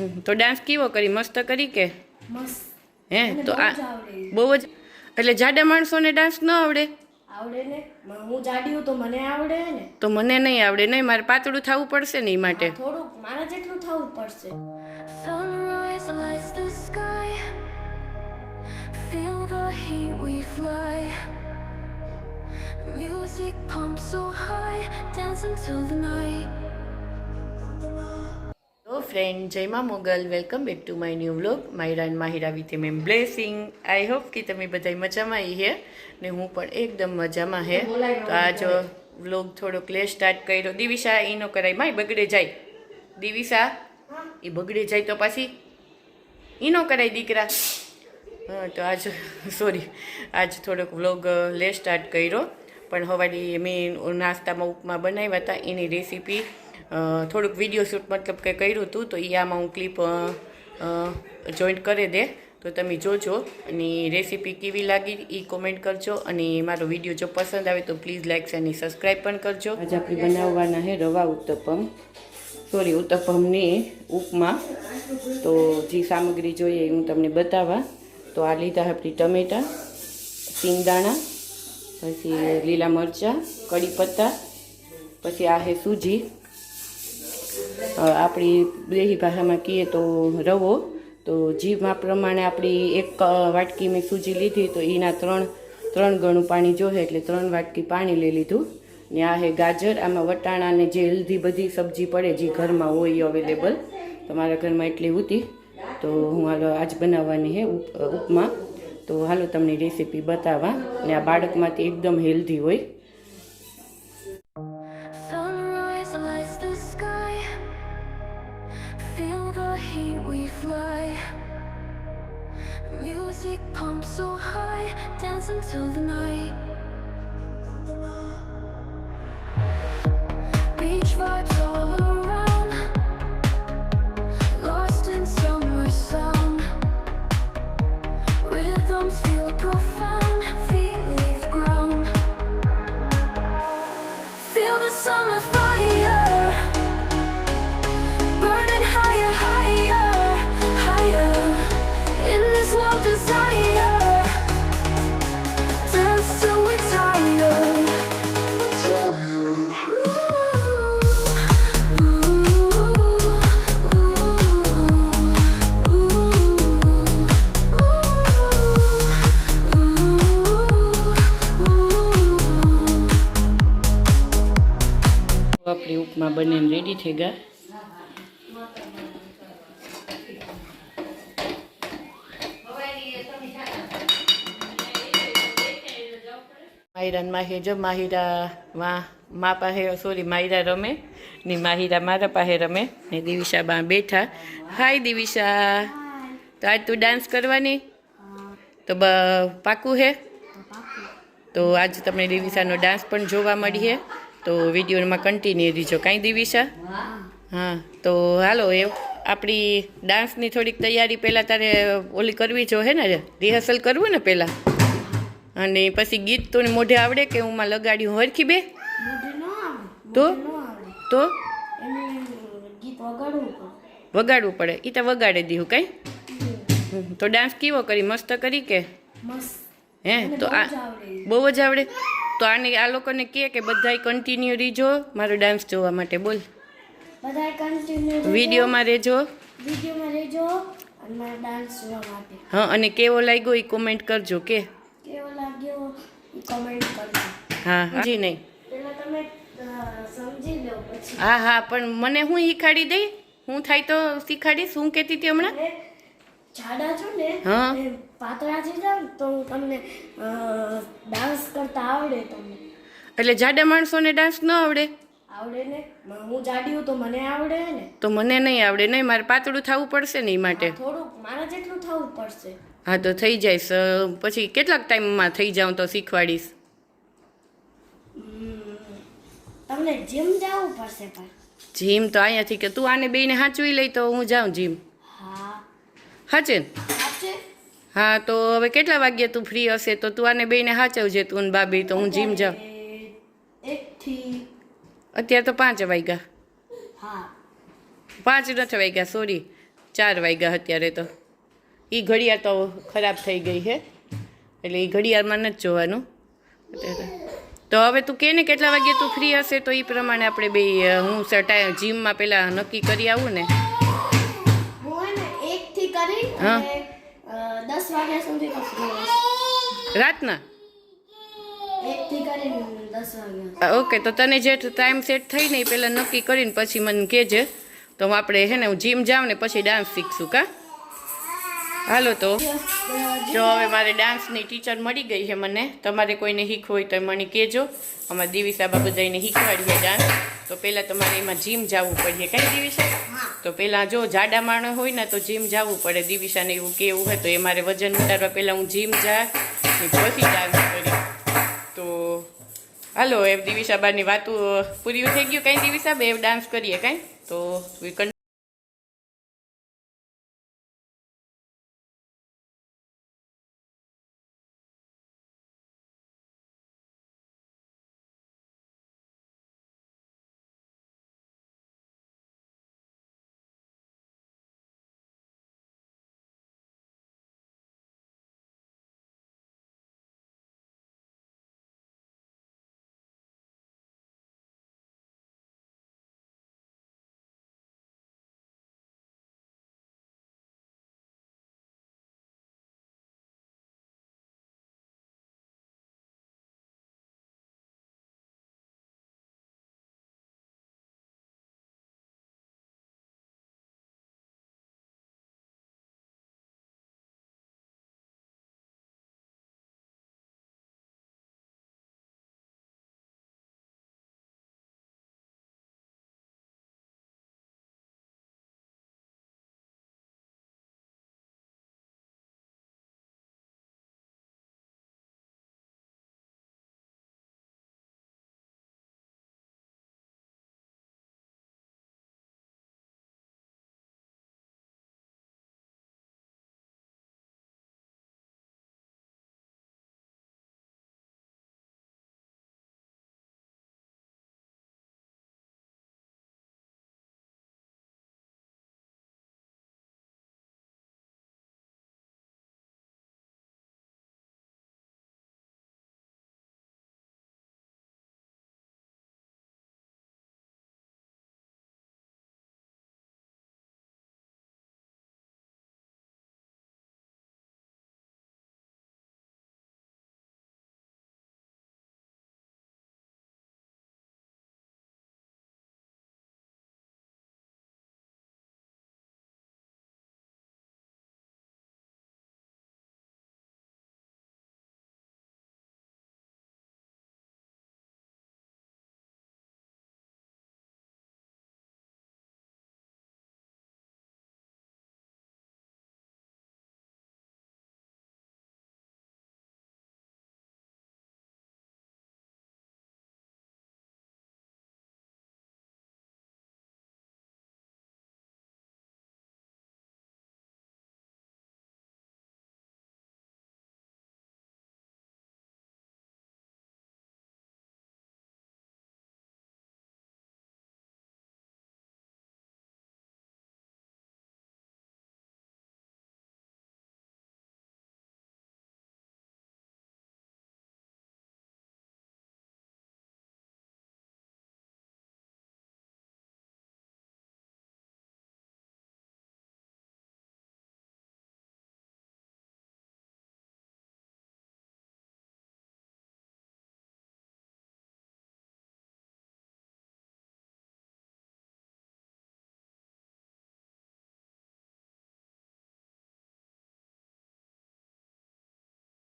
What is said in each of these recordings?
હમ, તો ડાન્સ કેવો કરી? મસ્ત કરી કે? હે? તો આ બહુ જ એટલે જાડા માણસોને ડાન્સ ન આવડે? આવડે ને? હું જાડી તો મને આવડે ને. તો મને નહીં આવડે નહીં? મારે પાતળું થવું પડશે ને એ માટે. થોડુંક. મારા જેટલું થવું પડશે. Sunrise lights the sky. Feel the heat we fly. Music pumps so high, dance until the night. Friend Jai Maa Mogal welcome back to my new vlog Myra and Mahira with M blessing I hope કે તમે બધા મજામાં આવી હે ને હું પણ એકદમ મજામાં હે. તો આજ વ્લોગ થોડોક લે સ્ટાર્ટ કર્યો. દિવિશા એનો કરાય. માય બગડે જાય. દિવિશા એ બગડે જાય તો પાછી એનો કરાય દીકરા. હા, તો આજ સોરી આજ થોડોક વ્લોગ લે સ્ટાર્ટ કર્યો. પણ હવાડી મેં નાસ્તામાં ઉપમા બનાવ્યા હતા. એની રેસીપી થોડુંક વીડિયો શૂટ મતલબ કે કર્યું હતું તો એ આમાં હું ક્લિપ જોઈન્ટ કરી દે. તો તમે જોજો અને રેસીપી કેવી લાગી એ કોમેન્ટ કરજો. અને મારો વીડિયો જો પસંદ આવે તો પ્લીઝ લાઈક અને સબસ્ક્રાઈબ પણ કરજો. આજે આપણે બનાવવાના છે રવા ઉત્તપમ. સોરી ઉત્તપમની ઉપમા. તો જે સામગ્રી જોઈએ એ હું તમને બતાવવા. તો આ લીધા આપણી ટમેટાં, સિંગદાણા, પછી લીલા મરચાં કડી પત્તા, પછી આ છે સૂજી. આપણી દેહી ભાષામાં કહીએ તો રવો. તો જીભમાં પ્રમાણે આપણી એક વાટકી મેં સૂજી લીધી તો એના ત્રણ ત્રણ ગણું પાણી જોશે એટલે ત્રણ વાટકી પાણી લઈ લીધું. ને આ હે ગાજર, આમાં વટાણા ને જે હેલ્ધી બધી સબ્જી પડે જે ઘરમાં હોય એ અવેલેબલ. તમારા ઘરમાં એટલી હતી તો હું હાલો આજ બનાવવાની હે ઉપ- ઉપમા. તો હાલો તમને રેસીપી બતાવવા ને આ બાળકમાંથી એકદમ હેલ્ધી હોય. ઉપમા બનીને રેડી થઈ ગયા. માહિરા ને માહી જો માહિરા માં મા પાસે સોરી માહિરા રમે ને માહિરા મારા પાસે રમે ને દિવિશા બા બેઠા. હાય દિવિશા તો આજ તું ડાન્સ કરવાની? તો બ પાકું હે? તો આજ તમને દિવિશાનો ડાન્સ પણ જોવા મળીએ. તો વિડીયોમાં કન્ટિન્યુ દીજો કાંઈ દિવિશા? હા તો હાલો એ આપણી ડાન્સની થોડીક તૈયારી પહેલાં તારે ઓલી કરવી જો હે ને રિહર્સલ કરવું ને પહેલાં? અને પછી ગીત તો મોઢે આવડે કે હું માં લગાડ્યું હરખી બે? તો? તો? વગાડવું પડે. એ તો વગાડી દીધું કાંઈ? તો ડાન્સ કેવો કરી? મસ્ત કરી કે? હે તો આ બહુ જ આવડે? તો આને આ લોકોને કહે કે બધાય કન્ટિન્યુ રીજો મારો ડાન્સ જોવા માટે બોલ. બધાય કન્ટિન્યુ વિડીયોમાં રહેજો. વિડીયોમાં રહેજો અને મારા ડાન્સ જોવા માટે. હા અને કેવો લાગ્યો એ કોમેન્ટ કરજો કે? કેવો લાગ્યો એ કમેન્ટ કરજો. હા જી નહીં. પહેલા તમે સમજી લો પછી. હા હા પણ મને હું શીખાડી દઈ? હું થાય તો શીખાડીશ? શું કહેતી હતી હમણાં? જાડા છો ને પાતળા થઈ જાવ તો હું તમને ડાન્સ કરતા આવડે તમને. એટલે જાડા માણસોને ડાન્સ ન આવડે? આવડે ને? હું જાડી હું તો મને આવડે ને. તો મને નહીં આવડે નહીં મારે પાતળું થવું પડશે ને એ માટે. થોડુંક મારા જેટલું થવું પડશે. હા તો થઈ જઈશ પછી કેટલાક ટાઈમમાં થઈ જાઉં તો શીખવાડીશ. તમને જીમ જવું પડશે પણ. જીમ તો અહીંયાથી કે તું આને બેને સાચવી લઈ તો હું જાઉં જીમ હાચે? હા તો હવે કેટલા વાગ્યે તું ફ્રી હશે? તો તું આને બેને હાચવજે તું ને બાબી તો હું જીમ જાઉં. અત્યારે તો પાંચ વાગ્યા. હા. પાંચ નથી વાગ્યા સોરી ચાર વાગ્યા અત્યારે તો. એ ઘડિયાળ તો ખરાબ થઈ ગઈ છે એટલે એ ઘડિયાળમાં નથી જોવાનું. તો. હવે તું કે ને કેટલા વાગે તું ફ્રી હશે? તો એ પ્રમાણે આપણે બે હું ટાઈમ જીમમાં પહેલાં નક્કી કરી આવું ને. થી કરી. અને વાગ્યા સુધી રાતના? ઓકે તો તને જે ટાઈમ સેટ થઈ ને એ પહેલાં નક્કી કરીને પછી મને કહેજે. તો આપણે હે ને હું જીમ જાઉં ને પછી ડાન્સ શીખશું કા? હાલો તો. જો હવે મારે ડાન્સની ટીચર મળી ગઈ છે મને. તમારે કોઈને શીખવું હોય તો મને કહેજો. અમારા દિવિસા બા બધાને શીખવાડીએ ડાન્સ તો પહેલાં તમારે એમાં જીમ જવું પડે. કઈ દિવિસા તો પહેલાં જો જાડા માણસ હોય ને તો જીમ જવું પડે. દિવિશાને એવું કેવું હોય તો એ મારે વજન ઉતારવા પહેલાં હું જીમ જા પછી ડાન્સ કરી. તો હાલો એ દિવિશાબાની વાતું પૂરી થઈ ગયું કઈ દિવિસાબા એ ડાન્સ કરીએ કાંઈ? તો we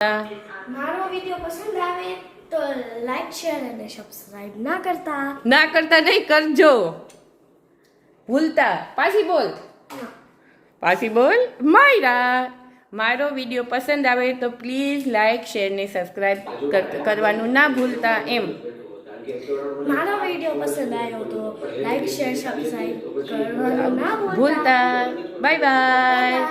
મારો વીડિયો પસંદ આવે તો લાઈક શેર અને સબસ્ક્રાઇબ ના કરતા. ના કરતા નહીં કરજો. ભૂલતા. પાછી બોલ. પાછી બોલ. માયરા. મારો વીડિયો પસંદ આવે તો પ્લીઝ લાઈક શેર ને સબસ્ક્રાઇબ કરવાનું ના ભૂલતા એમ. મારો વીડિયો પસંદ આવ્યો તો લાઈક શેર સબસ્ક્રાઇબ કરવાનું ના ભૂલતા. Bye bye